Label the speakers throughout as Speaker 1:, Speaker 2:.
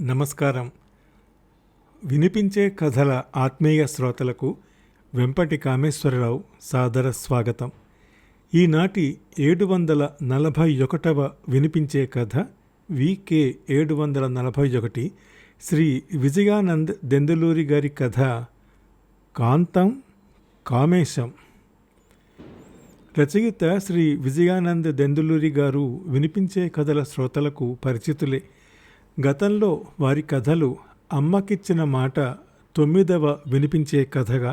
Speaker 1: నమస్కారం. వినిపించే కథల ఆత్మీయ శ్రోతలకు వెంపటి కామేశ్వరరావు సాదర స్వాగతం. ఈనాటి ఏడు వందల నలభై ఒకటవ వినిపించే కథ వికే ఏడు వందల నలభై ఒకటి శ్రీ విజయానంద్ దెందులూరి గారి కథ కాంతం కామేశం. రచయిత శ్రీ విజయానంద్ దెందులూరి గారు వినిపించే కథల శ్రోతలకు పరిచితులే. గతంలో వారి కథలు అమ్మకిచ్చిన మాట తొమ్మిదవ వినిపించే కథగా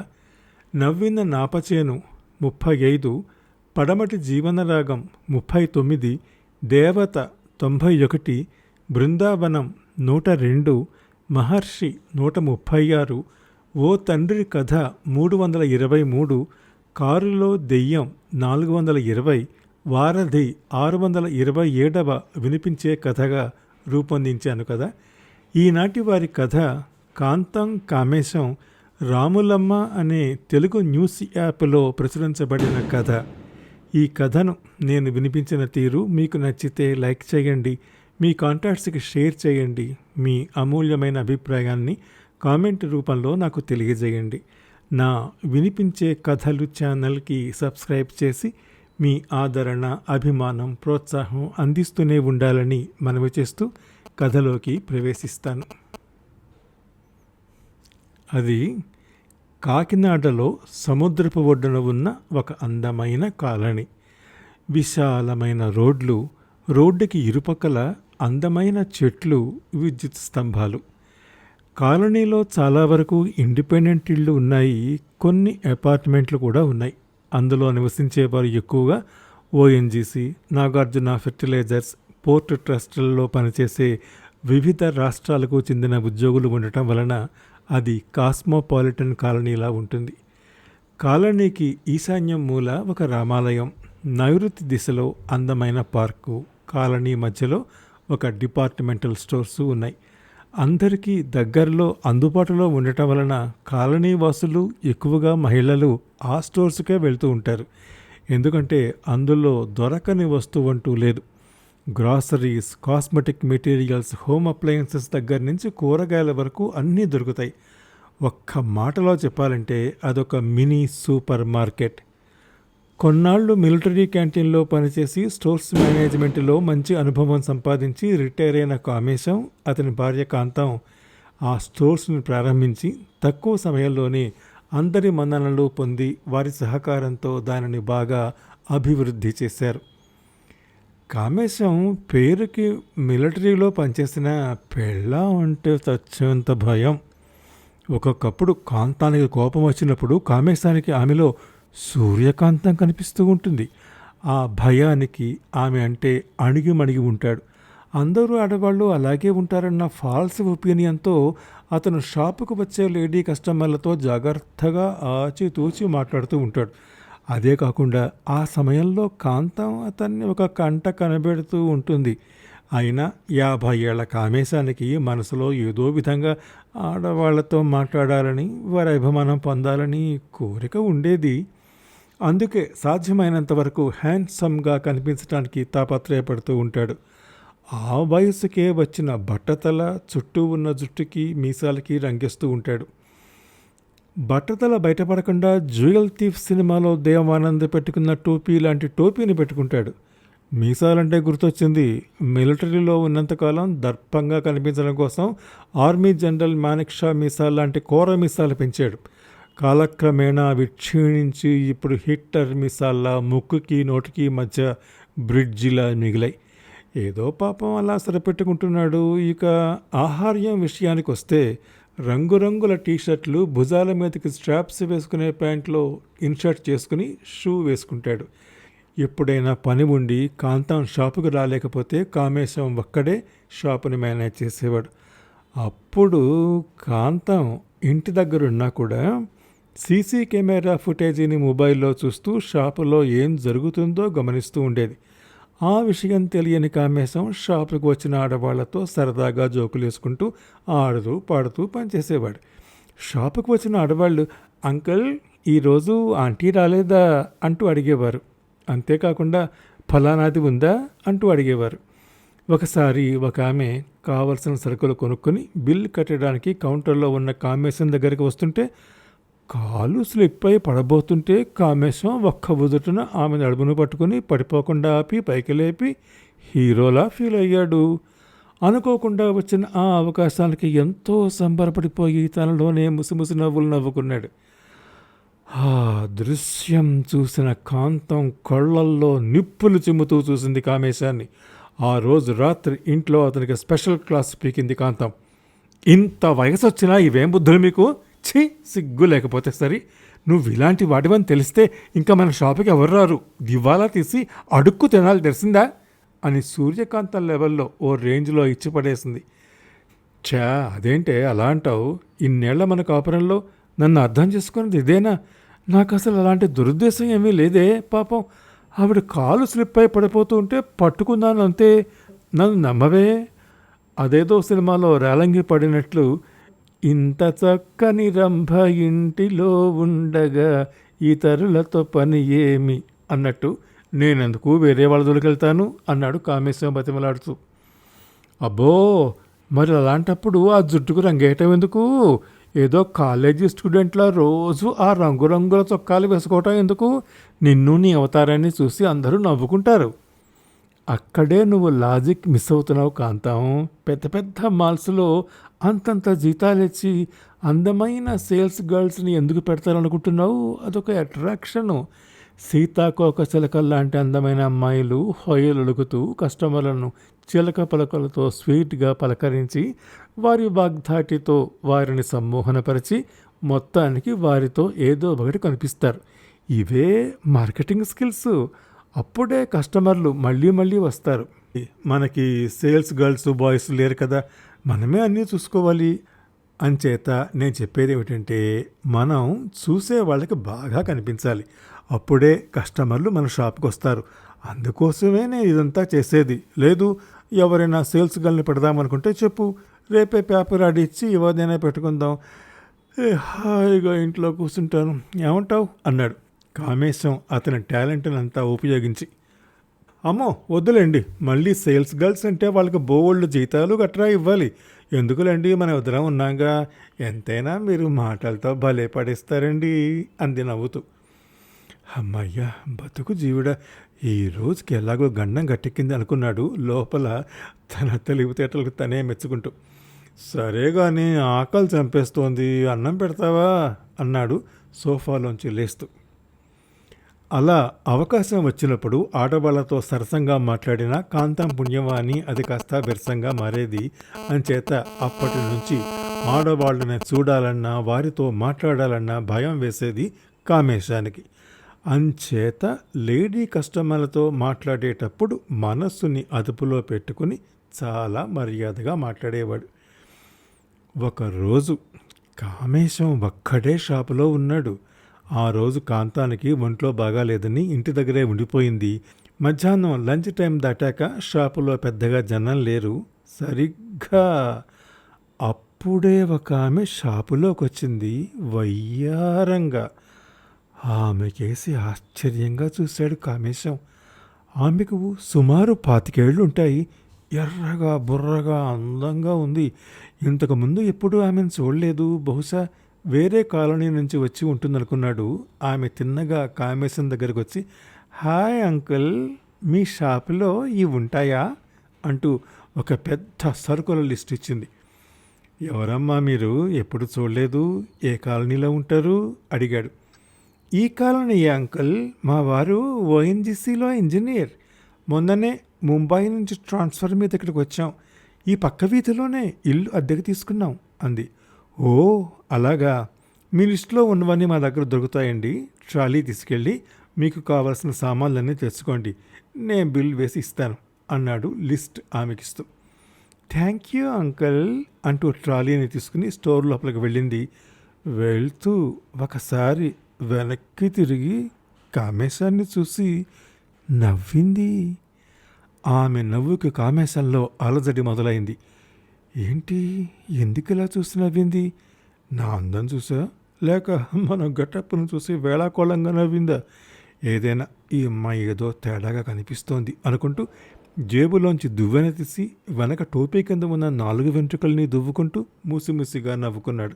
Speaker 1: నవ్విన నాపచేను ముప్పై ఐదు పడమటి జీవనరాగం ముప్పై తొమ్మిది దేవత తొంభై ఒకటి బృందావనం నూట రెండు మహర్షి నూట ముప్పై ఆరు ఓ తండ్రి కథ మూడు వందల ఇరవై మూడు కారులో దెయ్యం నాలుగు వందల ఇరవై వారధి ఆరు వందల ఇరవై ఏడవ వినిపించే కథగా రూపొందించాను కదా. ఈనాటి వారి కథ కాంతం కామేశం రాములమ్మ అనే తెలుగు న్యూస్ యాప్లో ప్రచురించబడిన కథ. ఈ కథను నేను వినిపించిన తీరు మీకు నచ్చితే లైక్ చేయండి మీ కాంటాక్ట్స్కి షేర్ చేయండి మీ అమూల్యమైన అభిప్రాయాన్ని కామెంట్ రూపంలో నాకు తెలియజేయండి. నా వినిపించే కథలు ఛానల్కి సబ్స్క్రైబ్ చేసి మీ ఆదరణ అభిమానం ప్రోత్సాహం అందిస్తూనే ఉండాలని మనవి చేస్తూ కథలోకి ప్రవేశిస్తాను. అది కాకినాడలో సముద్రపు ఒడ్డున ఉన్న ఒక అందమైన కాలనీ. విశాలమైన రోడ్లు రోడ్డుకి ఇరుపక్కల అందమైన చెట్లు విద్యుత్ స్తంభాలు. కాలనీలో చాలా వరకు ఇండిపెండెంట్ ఇళ్ళు ఉన్నాయి కొన్ని అపార్ట్మెంట్లు కూడా ఉన్నాయి. అందులో నివసించేవారు ఎక్కువగా ఓఎన్జీసీ నాగార్జున ఫెర్టిలైజర్స్ పోర్ట్ ట్రస్టులలో పనిచేసే వివిధ రాష్ట్రాలకు చెందిన ఉద్యోగులు ఉండటం వలన అది కాస్మోపాలిటన్ కాలనీలా ఉంటుంది. కాలనీకి ఈశాన్యం మూల ఒక రామాలయం. నైరుతి దిశలో అందమైన పార్కు. కాలనీ మధ్యలో ఒక డిపార్ట్మెంటల్ స్టోర్సు ఉన్నాయి. అందరికీ దగ్గరలో అందుబాటులో ఉండటం వలన కాలనీ వాసులు ఎక్కువగా మహిళలు ఆ స్టోర్స్కే వెళ్తూ ఉంటారు. ఎందుకంటే అందులో దొరకని వస్తువు అంటూ లేదు. Groceries cosmetic materials home appliances దగ్గర నుంచి కూరగాయల వరకు అన్నీ దొరుకుతాయి. ఒక్క మాటలో చెప్పాలంటే అదొక మినీ సూపర్ మార్కెట్. కొన్నాళ్ళు మిలిటరీ క్యాంటీన్లో పనిచేసి స్టోర్స్ మేనేజ్మెంట్లో మంచి అనుభవం సంపాదించి రిటైర్ అయిన కామేశం అతని భార్య కాంతం ఆ స్టోర్స్ని ప్రారంభించి తక్కువ సమయంలోనే అందరి మన్ననలు పొంది వారి సహకారంతో దానిని బాగా అభివృద్ధి చేశారు. కామేశం పేరుకి మిలిటరీలో పనిచేసిన పెళ్ళ అంటే తచ్చేంత భయం. ఒక్కొక్కప్పుడు కాంతానికి కోపం వచ్చినప్పుడు కామేశానికి ఆమెలో సూర్యకాంతం కనిపిస్తూ ఉంటుంది. ఆ భయానికి ఆమె అంటే అణిగిమణిగి ఉంటాడు. అందరూ ఆడవాళ్ళు అలాగే ఉంటారన్న ఫాల్స్ ఒపీనియన్తో అతను షాపుకు వచ్చే లేడీ కస్టమర్లతో జాగ్రత్తగా ఆచితూచి మాట్లాడుతూ ఉంటాడు. అదే కాకుండా ఆ సమయంలో కాంతం అతన్ని ఒక కంట కనబెడుతూ ఉంటుంది. అయినా యాభై ఏళ్ళ కామేశానికి మనసులో ఏదో విధంగా ఆడవాళ్ళతో మాట్లాడాలని వారి అభిమానం పొందాలని కోరిక ఉండేది. అందుకే సాధ్యమైనంత వరకు హ్యాండ్సమ్గా కనిపించడానికి తాపత్రయపడుతూ ఉంటాడు. ఆ వయసుకే వచ్చిన బట్టతల చుట్టూ ఉన్న జుట్టుకి మీసాలకి రంగేస్తూ ఉంటాడు. బట్టతల బయటపడకుండా జ్యువెల్ థీఫ్ సినిమాలో దేవానంద్ పెట్టుకున్న టోపీ లాంటి టోపీని పెట్టుకుంటాడు. మీసాలంటే గుర్తొచ్చింది మిలిటరీలో ఉన్నంతకాలం దర్పంగా కనిపించడం కోసం ఆర్మీ జనరల్ మానిక్షా మీసాల్ లాంటి కోర మీసాలు పెంచాడు. కాలక్రమేణా విక్షీణించి ఇప్పుడు హిట్టర్ మిసాల్లా ముక్కుకి నోటికి మధ్య బ్రిడ్జిలా మిగిలాయి. ఏదో పాపం అలా సరిపెట్టుకుంటున్నాడు. ఇక ఆహార్యం విషయానికి వస్తే రంగురంగుల టీషర్ట్లు భుజాల మీదకి స్ట్రాప్స్ వేసుకునే ప్యాంట్లో ఇన్షర్ట్ చేసుకుని షూ వేసుకుంటాడు. ఎప్పుడైనా పని ఉండి కాంతం షాపుకి రాలేకపోతే కామేశం ఒక్కడే షాపుని మేనేజ్ చేసేవాడు. అప్పుడు కాంతం ఇంటి దగ్గరున్నా కూడా సీసీ కెమెరా ఫుటేజీని మొబైల్లో చూస్తూ షాపులో ఏం జరుగుతుందో గమనిస్తూ ఉండేది. ఆ విషయం తెలియని కామేశం షాపుకు వచ్చిన ఆడవాళ్ళతో సరదాగా జోకులేసుకుంటూ ఆడుతూ పాడుతూ పనిచేసేవాడు. షాపుకు వచ్చిన ఆడవాళ్ళు అంకుల్ ఈరోజు ఆంటీ రాలేదా? అంటూ అడిగేవారు. అంతేకాకుండా ఫలానాది ఉందా? అంటూ అడిగేవారు. ఒకసారి ఒక ఆమె కావలసిన సరుకులు కొనుక్కొని బిల్ కట్టడానికి కౌంటర్లో ఉన్న కామేశం దగ్గరికి వస్తుంటే కాలు స్లిప్ అయి పడబోతుంటే కామేశం ఒక్క ఉదుటున ఆమె నడుమును పట్టుకుని పడిపోకుండా ఆపి పైకి లేపి హీరోలా ఫీల్ అయ్యాడు. అనుకోకుండా వచ్చిన ఆ అవకాశానికి ఎంతో సంబరపడిపోయి తనలోనే ముసిముసి నవ్వులు నవ్వుకున్నాడు. ఆ దృశ్యం చూసిన కాంతం కళ్ళల్లో నిప్పులు చిమ్ముతూ చూసింది కామేశాన్ని. ఆ రోజు రాత్రి ఇంట్లో అతనికి స్పెషల్ క్లాస్ పీకింది కాంతం. ఇంత వయసు వచ్చినా ఇవేం బుద్ధులు మీకు? ఛీ సిగ్గు లేకపోతే సరి నువ్వు ఇలాంటి వాటివని తెలిస్తే ఇంకా మన షాపుకి ఎవరు రారు? దివాలా తీసి అడుక్కు తినాలి తెలిసిందా? అని సూర్యకాంతం లెవెల్లో ఓ రేంజ్లో ఇచ్చిపడేసింది చా అదేంటే అలా అంటావు? ఇన్నేళ్ళ మన కాపురంలో నన్ను అర్థం చేసుకున్నది ఇదేనా? నాకు అసలు అలాంటి దురుద్దేశం ఏమీ లేదే పాపం. ఆవిడ కాలు స్లిప్ అయి పడిపోతూ ఉంటే పట్టుకున్నాను అంతే. నన్ను నమ్మవే? అదేదో సినిమాలో రేలంగి పడినట్లు ఇంత చక్కని రంభ ఇంటిలో ఉండగా ఇతరులతో పని ఏమి? అన్నట్టు నేనెందుకు వేరే వాళ్ళ దొరికెళ్తాను అన్నాడు కామేశ్వరం బతిమలాడుతూ. అబ్బో మరి అలాంటప్పుడు ఆ జుట్టుకు రంగేయటం ఎందుకు? ఏదో కాలేజీ స్టూడెంట్లా రోజు ఆ రంగురంగుల చొక్కాలు వేసుకోవటం ఎందుకు? నిన్ను నీ అవతారాన్ని చూసి అందరూ నవ్వుకుంటారు. అక్కడే నువ్వు లాజిక్ మిస్ అవుతున్నావు కాంతం పెద్ద పెద్ద మాల్స్లో అంతంత జీతాలిచ్చి అందమైన సేల్స్ గర్ల్స్ని ఎందుకు పెడతారనుకుంటున్నావు? అదొక అట్రాక్షను. సీతాకోక చిలక లాంటి అందమైన అమ్మాయిలు హొయ్యలు అడుగుతూ కస్టమర్లను చిలక పలకలతో స్వీట్గా పలకరించి వారి వాగ్ధాటితో వారిని సమ్మోహనపరిచి మొత్తానికి వారితో ఏదో ఒకటి కనిపిస్తారు. ఇవే మార్కెటింగ్ స్కిల్స్. అప్పుడే కస్టమర్లు మళ్ళీ మళ్ళీ వస్తారు. మనకి సేల్స్ గర్ల్స్ బాయ్స్ లేరు కదా మనమే అన్నీ చూసుకోవాలి. అంచేత నేను చెప్పేది ఏమిటంటే మనం చూసే వాళ్ళకి బాగా కనిపించాలి. అప్పుడే కస్టమర్లు మన షాప్కి వస్తారు. అందుకోసమే నేను ఇదంతా చేసేది. లేదు ఎవరైనా సేల్స్ గల్ని పెడదామనుకుంటే చెప్పు. రేపే పేపర్ ఆడిచ్చి ఇవ్వదైనా పెట్టుకుందాం. హాయిగా ఇంట్లో కూర్చుంటాను. ఏమంటావు? అన్నాడు. కామేశం అతని టాలెంట్ని అంతా ఉపయోగించి అమ్మో వద్దులేండి మళ్ళీ సేల్స్ గర్ల్స్ అంటే వాళ్ళకి బోల్డ్ జీతాలు గట్రా ఇవ్వాలి. ఎందుకులేండి మన ఇద్దరం ఉన్నాగా ఎంతైనా మీరు మాటలతో భలే పడేస్తారండి అంది నవ్వుతూ. అమ్మయ్యా బతుకు జీవుడ ఈ రోజుకి ఎలాగో గండం గట్టెక్కింది అనుకున్నాడు లోపల తన తెలివితేటలకు తనే మెచ్చుకుంటూ. సరే కానీ ఆకలి చంపేస్తోంది అన్నం పెడతావా అన్నాడు సోఫాలోంచి లేస్తూ. అలా అవకాశం వచ్చినప్పుడు ఆడవాళ్ళతో సరసంగా మాట్లాడిన కాంతం పుణ్యవాణి అది కాస్త విరసంగా మారేది అంచేత అప్పటి నుంచి ఆడవాళ్ళని చూడాలన్నా వారితో మాట్లాడాలన్నా భయం వేసేది కామేశానికి. అంచేత లేడీ కస్టమర్లతో మాట్లాడేటప్పుడు మనస్సుని అదుపులో పెట్టుకుని చాలా మర్యాదగా మాట్లాడేవాడు. ఒకరోజు కామేశం ఒక్కడే షాపులో ఉన్నాడు. ఆ రోజు కాంతానికి ఒంట్లో బాగాలేదని ఇంటి దగ్గరే ఉండిపోయింది. మధ్యాహ్నం లంచ్ టైం దాటాక షాపులో పెద్దగా జనం లేరు. సరిగ్గా అప్పుడే ఒక ఆమె షాపులోకి వచ్చింది వయ్యారంగా ఆమెకేసి ఆశ్చర్యంగా చూశాడు కామేశం. ఆమెకు సుమారు పాతికేళ్ళు ఉంటాయి ఎర్రగా బుర్రగా అందంగా ఉంది. ఇంతకుముందు ఎప్పుడూ ఆమెను చూడలేదు. బహుశా వేరే కాలనీ నుంచి వచ్చి ఉంటుందనుకున్నాడు. ఆమె తిన్నగా కామేశం దగ్గరకు వచ్చి హాయ్ అంకుల్ మీ షాపులో ఇవి ఉంటాయా? అంటూ ఒక పెద్ద సరుకుల లిస్ట్ ఇచ్చింది. ఎవరమ్మా మీరు? ఎప్పుడు చూడలేదు? ఏ కాలనీలో ఉంటారు? అడిగాడు. ఈ కాలనీ అంకుల్ మా వారు ఓఎన్జిసిలో ఇంజనీర్. మొన్ననే ముంబై నుంచి ట్రాన్స్ఫర్ మీద ఇక్కడికి వచ్చాం. ఈ పక్క వీధిలోనే ఇల్లు అద్దెకు తీసుకున్నాం అంది. ఓ అలాగా మీ లిస్టులో ఉన్నవన్నీ మా దగ్గర దొరుకుతాయండి. ట్రాలీ తీసుకెళ్ళి మీకు కావాల్సిన సామాన్లన్నీ తెచ్చుకోండి. నేను బిల్ వేసి ఇస్తాను అన్నాడు లిస్ట్ ఆమెకిస్తూ. థ్యాంక్ యూ అంకల్ అంటూ ట్రాలీని తీసుకుని స్టోర్ లోపలికి వెళ్ళింది. వెళ్తూ ఒకసారి వెనక్కి తిరిగి కామేశాన్ని చూసి నవ్వింది. ఆమె నవ్వుకి కామేశంలో అలజడి మొదలైంది. ఏంటి ఎందుకు ఇలా చూసి నవ్వింది? నా అందం చూసా? లేక మన గట్టప్పును చూసి వేళాకోళంగా నవ్విందా? ఏదైనా ఈ అమ్మాయి ఏదో తేడాగా కనిపిస్తోంది అనుకుంటూ జేబులోంచి దువ్వెన తీసి వెనక టోపీ కింద ఉన్న నాలుగు వెంట్రుకల్ని దువ్వుకుంటూ మూసిమూసిగా నవ్వుకున్నాడు.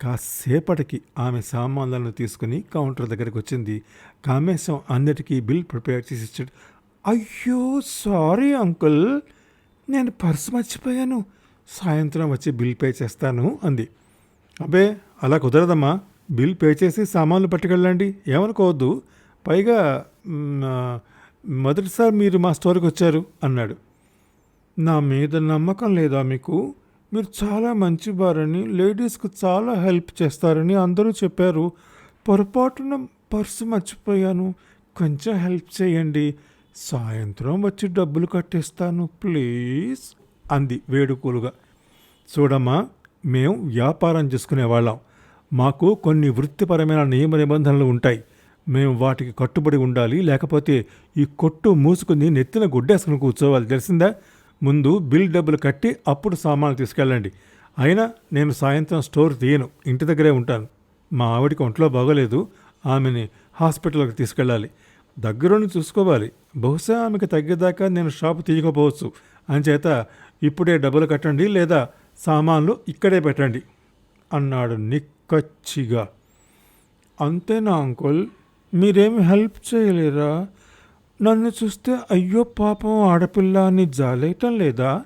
Speaker 1: కాసేపటికి ఆమె సామాన్లను తీసుకుని కౌంటర్ దగ్గరికి వచ్చింది. కామేశం అందరికీ బిల్ ప్రిపేర్ చేసి ఇచ్చాడు. అయ్యో సారీ అంకుల్. నేను పర్సు మర్చిపోయాను. సాయంత్రం వచ్చి బిల్ పే చేస్తాను అంది. అబ్బే అలా కుదరదమ్మా. బిల్ పే చేసి సామాన్లు పట్టుకెళ్ళండి. ఏమనుకోవద్దు. పైగా మొదటిసారి మీరు మా స్టోర్కి వచ్చారు అన్నాడు. నా మీద నమ్మకం లేదా మీకు? మీరు చాలా మంచివారని లేడీస్కు చాలా హెల్ప్ చేస్తారని అందరూ చెప్పారు. పొరపాటున పర్సు మర్చిపోయాను. కొంచెం హెల్ప్ చేయండి. సాయంత్రం వచ్చి డబ్బులు కట్టేస్తాను ప్లీజ్ అంది వేడుకూలుగా. చూడమ్మా మేము వ్యాపారం చేసుకునేవాళ్ళం మాకు కొన్ని వృత్తిపరమైన నియమ నిబంధనలు ఉంటాయి. మేము వాటికి కట్టుబడి ఉండాలి లేకపోతే ఈ కొట్టు మూసుకుని నెత్తిన గుడ్డేసుకుని కూర్చోవాలి. తెలిసిందా? ముందు బిల్ డబ్బులు కట్టి అప్పుడు సామాన్లు తీసుకెళ్ళండి. అయినా నేను సాయంత్రం స్టోర్ తీయను. ఇంటి దగ్గరే ఉంటాను. మా ఆవిడకి ఒంట్లో బాగోలేదు. ఆమెని హాస్పిటల్కి తీసుకెళ్ళాలి. దగ్గరుండి చూసుకోవాలి. బహుశా ఆమెకి తగ్గేదాకా నేను షాపు తీయకపోవచ్చు. అంచేత ఇప్పుడే డబ్బులు కట్టండి లేదా సామాన్లు ఇక్కడే పెట్టండి. అన్నాడు నిక్కచ్చిగా. అంతేనా అంకుల్? మీరేమి హెల్ప్ చేయలేరా? నన్ను చూస్తే అయ్యో పాపం ఆడపిల్ల అని జాలేయటం లేదా?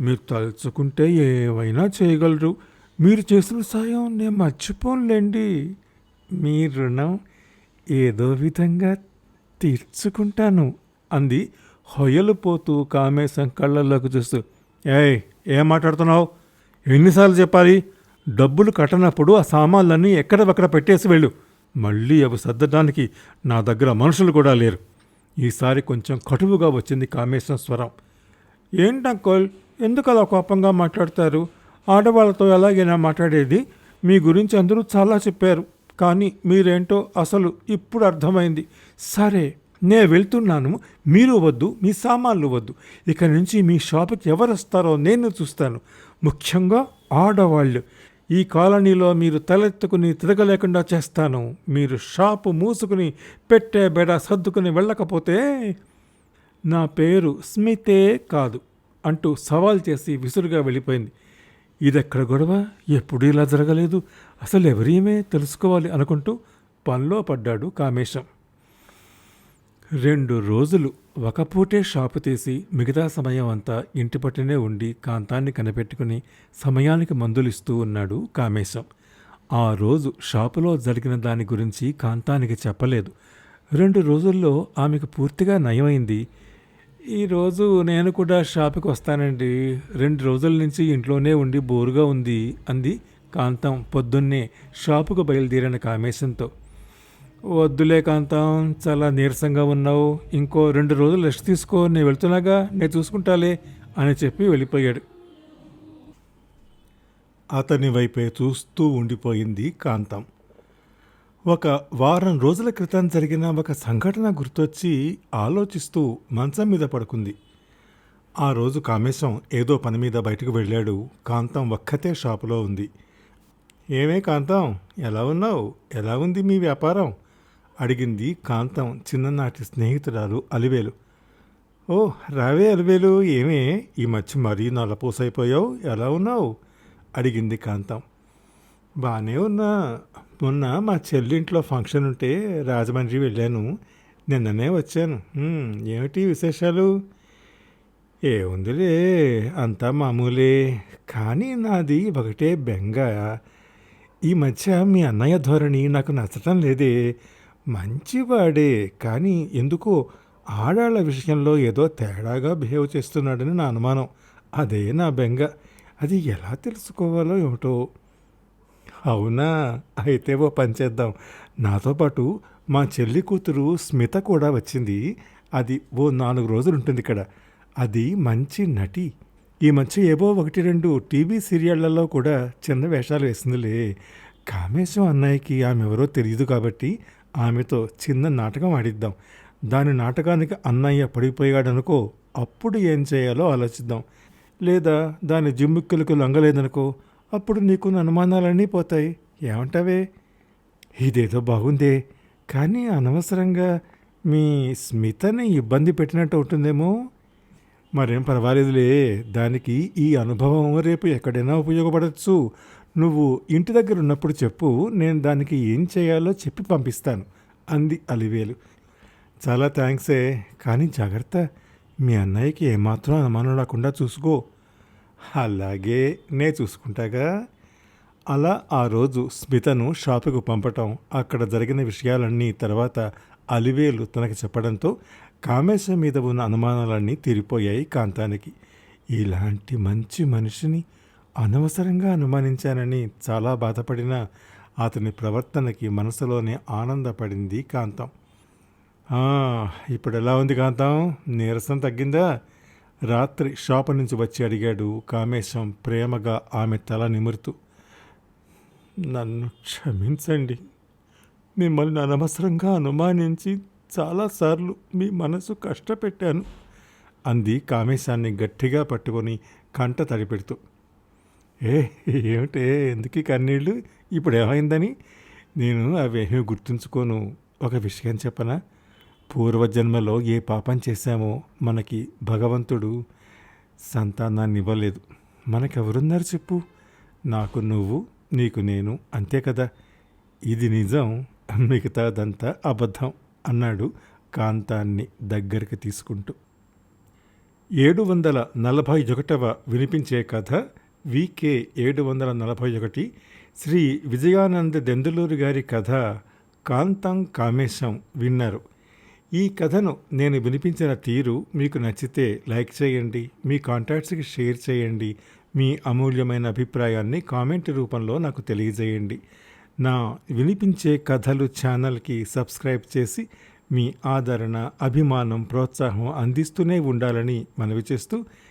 Speaker 1: మీరు తలుచుకుంటే ఏవైనా చేయగలరు. మీరు చేసిన సాయం నేను మర్చిపోనులేండి. మీ రుణం ఏదో విధంగా తీర్చుకుంటాను అంది హొయలు పోతూ కామేశం కళ్ళల్లోకి చూస్తూ. ఏయ్ ఏం మాట్లాడుతున్నావు? ఎన్నిసార్లు చెప్పాలి? డబ్బులు కట్టనప్పుడు ఆ సామాన్లన్నీ ఎక్కడవక్కడ పెట్టేసి వెళ్ళు. మళ్ళీ అవి సర్దడానికి నా దగ్గర మనుషులు కూడా లేరు. ఈసారి కొంచెం కటువుగా వచ్చింది కామేశం స్వరం. ఏంటంకోల్ ఎందుకు అలా కోపంగా మాట్లాడతారు? ఆడవాళ్ళతో ఎలాగైనా మాట్లాడేది? మీ గురించి అందరూ చాలా చెప్పారు. కానీ మీరేంటో అసలు ఇప్పుడు అర్థమైంది. సరే నే వెళ్తున్నాను. మీరు వద్దు మీ సామాన్లు వద్దు. ఇక నుంచి మీ షాపుకి ఎవరు వస్తారో నేను చూస్తాను. ముఖ్యంగా ఆడవాళ్ళు. ఈ కాలనీలో మీరు తలెత్తుకుని తిరగలేకుండా చేస్తాను. మీరు షాపు మూసుకుని పెట్టే బెడ సర్దుకుని వెళ్ళకపోతే నా పేరు స్మితే కాదు అంటూ సవాల్ చేసి విసురుగా వెళ్ళిపోయింది. ఇదెక్కడ గొడవ? ఎప్పుడు ఇలా జరగలేదు. అసలు ఎవరేమే తెలుసుకోవాలి అనుకుంటూ పనిలో పడ్డాడు కామేశం. రెండు రోజులు ఒక పూటే షాపు తీసి మిగతా సమయం అంతా ఇంటి పట్టునే ఉండి కాంతాన్ని కనిపెట్టుకుని సమయానికి మందులిస్తూ ఉన్నాడు కామేశం. ఆ రోజు షాపులో జరిగిన దాని గురించి కాంతానికి చెప్పలేదు. రెండు రోజుల్లో ఆమెకు పూర్తిగా నయమైంది. ఈరోజు నేను కూడా షాపుకి వస్తానండి. రెండు రోజుల నుంచి ఇంట్లోనే ఉండి బోరుగా ఉంది అంది కాంతం పొద్దున్నే షాపుకు బయలుదేరిన కామేశంతో. వద్దులే కాంతం చాలా నీరసంగా ఉన్నావు. ఇంకో రెండు రోజులు రెస్ట్ తీసుకో నేను వెళ్తున్నాగా నేను చూసుకుంటాలే అని చెప్పి వెళ్ళిపోయాడు. అతని వైపే చూస్తూ ఉండిపోయింది కాంతం. ఒక వారం రోజుల క్రితం జరిగిన ఒక సంఘటన గుర్తొచ్చి ఆలోచిస్తూ మంచం మీద పడుకుంది. ఆ రోజు కామేశం ఏదో పని మీద బయటకు వెళ్ళాడు. కాంతం ఒక్కతే షాపులో ఉంది. ఏమే కాంతం ఎలా ఉన్నావు? ఎలా ఉంది మీ వ్యాపారం? అడిగింది కాంతం చిన్ననాటి స్నేహితురాలు అలివేలు. ఓ రావే అలివేలు ఏమే? ఈ మధ్య మరీ నల్లపూసైపోయావు ఎలా ఉన్నావు? అడిగింది కాంతం. బాగానే ఉన్నా. మొన్న మా చెల్లింట్లో ఫంక్షన్ ఉంటే రాజమండ్రి వెళ్ళాను. నిన్ననే వచ్చాను. ఏమిటి విశేషాలు? ఏముందిలే అంతా మామూలే. కానీ నాది ఒకటే బెంగ. ఈ మధ్య మీ అన్నయ్య ధోరణి నాకు నచ్చటం లేదే. మంచివాడే కానీ ఎందుకో ఆడాళ్ళ విషయంలో ఏదో తేడాగా బిహేవ్ చేస్తున్నాడని నా అనుమానం. అదే నా బెంగ. అది ఎలా తెలుసుకోవాలో ఏమిటో. అవునా? అయితే ఓ పని చేద్దాం. నాతో పాటు మా చెల్లి కూతురు స్మిత కూడా వచ్చింది. అది ఓ నాలుగు రోజులు ఉంటుంది ఇక్కడ. అది మంచి నటి. ఈ మధ్య ఏవో ఒకటి రెండు టీవీ సీరియళ్ళలో కూడా చిన్న వేషాలు వేసిందిలే. కామేశం అన్నయ్యకి ఆమె ఎవరో తెలియదు కాబట్టి ఆమెతో చిన్న నాటకం ఆడిద్దాం. దాని నాటకానికి అన్నయ్య పడిపోయాడనుకో అప్పుడు ఏం చేయాలో ఆలోచిద్దాం. లేదా దాని జిమ్ముక్కులకు లొంగలేదనుకో అప్పుడు నీకున్న అనుమానాలన్నీ పోతాయి. ఏమంటావే? ఇదేదో బాగుందే. కానీ అనవసరంగా మీ స్మితని ఇబ్బంది పెట్టినట్టు ఉంటుందేమో. మరేం పర్వాలేదులే. దానికి ఈ అనుభవం రేపు ఎక్కడైనా ఉపయోగపడచ్చు. నువ్వు ఇంటి దగ్గర ఉన్నప్పుడు చెప్పు నేను దానికి ఏం చేయాలో చెప్పి పంపిస్తాను అంది అలివేలు. చాలా థ్యాంక్సే కానీ జాగ్రత్త మీ అన్నయ్యకి ఏమాత్రం అనుమానం రాకుండా చూసుకో. అలాగే నే చూసుకుంటాగా? అలా ఆ రోజు స్మితను షాపుకు పంపటం అక్కడ జరిగిన విషయాలన్నీ తర్వాత అలివేలు తనకు చెప్పడంతో కామేశం మీద ఉన్న అనుమానాలన్నీ తీరిపోయాయి కాంతానికి. ఇలాంటి మంచి మనిషిని అనవసరంగా అనుమానించానని చాలా బాధపడిన అతని ప్రవర్తనకి మనసులోనే ఆనందపడింది కాంతం. ఇప్పుడు ఎలా ఉంది కాంతం? నీరసం తగ్గిందా? రాత్రి షాపు నుంచి వచ్చి అడిగాడు కామేశం ప్రేమగా ఆమె తల నిమురుతూ. నన్ను క్షమించండి. మిమ్మల్ని అనవసరంగా అనుమానించి చాలాసార్లు మీ మనసు కష్టపెట్టాను అంది కామేశాన్ని గట్టిగా పట్టుకొని కంట తడిపెడుతూ. ఏ ఏమిటే? ఎందుకు ఈ కన్నీళ్ళు? ఇప్పుడు ఏమైందని నేను అవేమీ గుర్తుంచుకోను. ఒక విషయం చెప్పనా? పూర్వజన్మలో ఏ పాపం చేశామో మనకి భగవంతుడు సంతానాన్ని ఇవ్వలేదు. మనకెవరున్నారు చెప్పు? నాకు నువ్వు నీకు నేను అంతే కదా? ఇది నిజం మిగతాదంతా అబద్ధం అన్నాడు కాంతాన్ని దగ్గరికి తీసుకుంటూ. ఏడు వందల నలభై ఒకటవ వినిపించే కథ వికే ఏడు వందల నలభై ఒకటి శ్రీ విజయానంద దెందులూరు గారి కథ కాంతం కామేశం విన్నారు. ఈ కథను నేను వినిపించిన తీరు మీకు నచ్చితే లైక్ చేయండి మీ కాంటాక్ట్స్కి షేర్ చేయండి మీ అమూల్యమైన అభిప్రాయాన్ని కామెంట్ రూపంలో నాకు తెలియజేయండి. నా వినిపించే కథలు ఛానల్కి సబ్స్క్రైబ్ చేసి మీ ఆదరణ అభిమానం ప్రోత్సాహం అందిస్తూనే ఉండాలని మనవి చేస్తూ